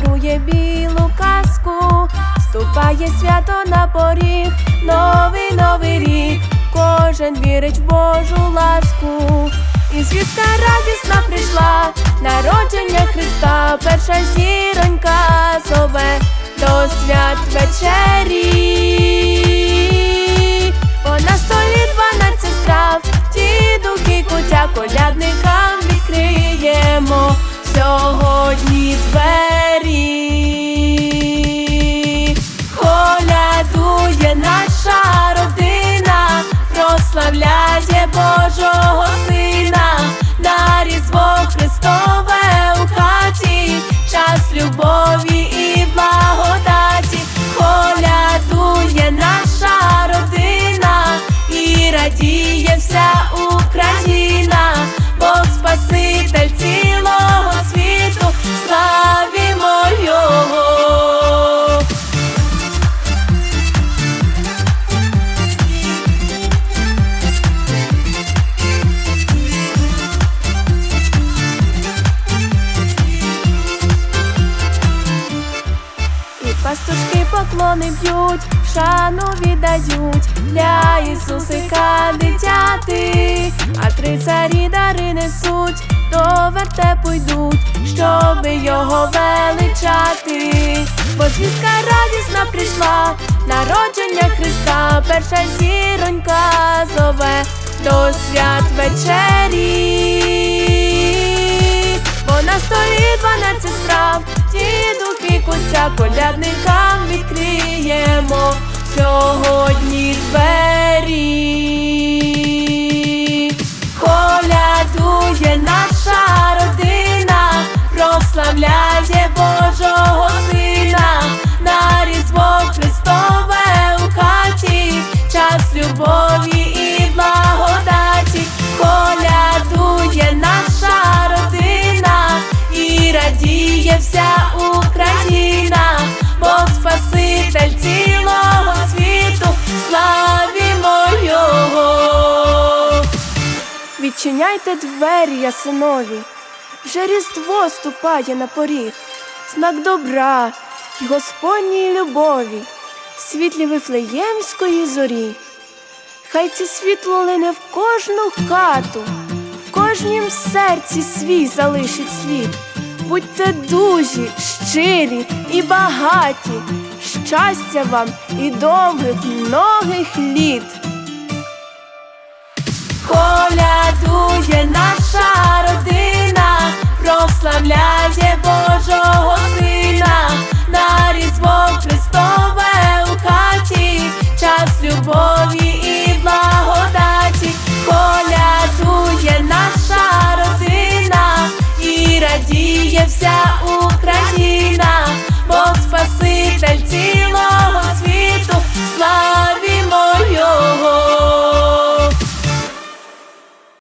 дарує білу казку, ступає свято на поріг, новий новий рік, кожен вірить в Божу ласку. І звістка радісна прийшла, народження Христа, перша зіронька зове. До свят вечері. Прославляє Божого пастушки поклони б'ють, шану віддають для Ісусика дитяти, а три царі дари несуть, до вертепу йдуть, щоби його величати. Бо звістка радісна прийшла, народження Христа, перша зіронька зове до свят вечері. Бо на столі дванадцять страв, ті колядникам відкриємо сьогодні двері. Колядує наша родина, прославляє Божого Сина, на Різдво Христове у хаті, час любові і благодаті, колядує наша родина і радіє вся Україна, Відчиняйте двері, ясинові, вже різдво ступає на поріг, знак добра й Господній любові, світлі вифлеємської зорі. Хай це світло лине в кожну хату, в кожнім серці свій залишить слід. Будьте дужі, щирі і багаті, щастя вам і довгих многих літ. Колядує наша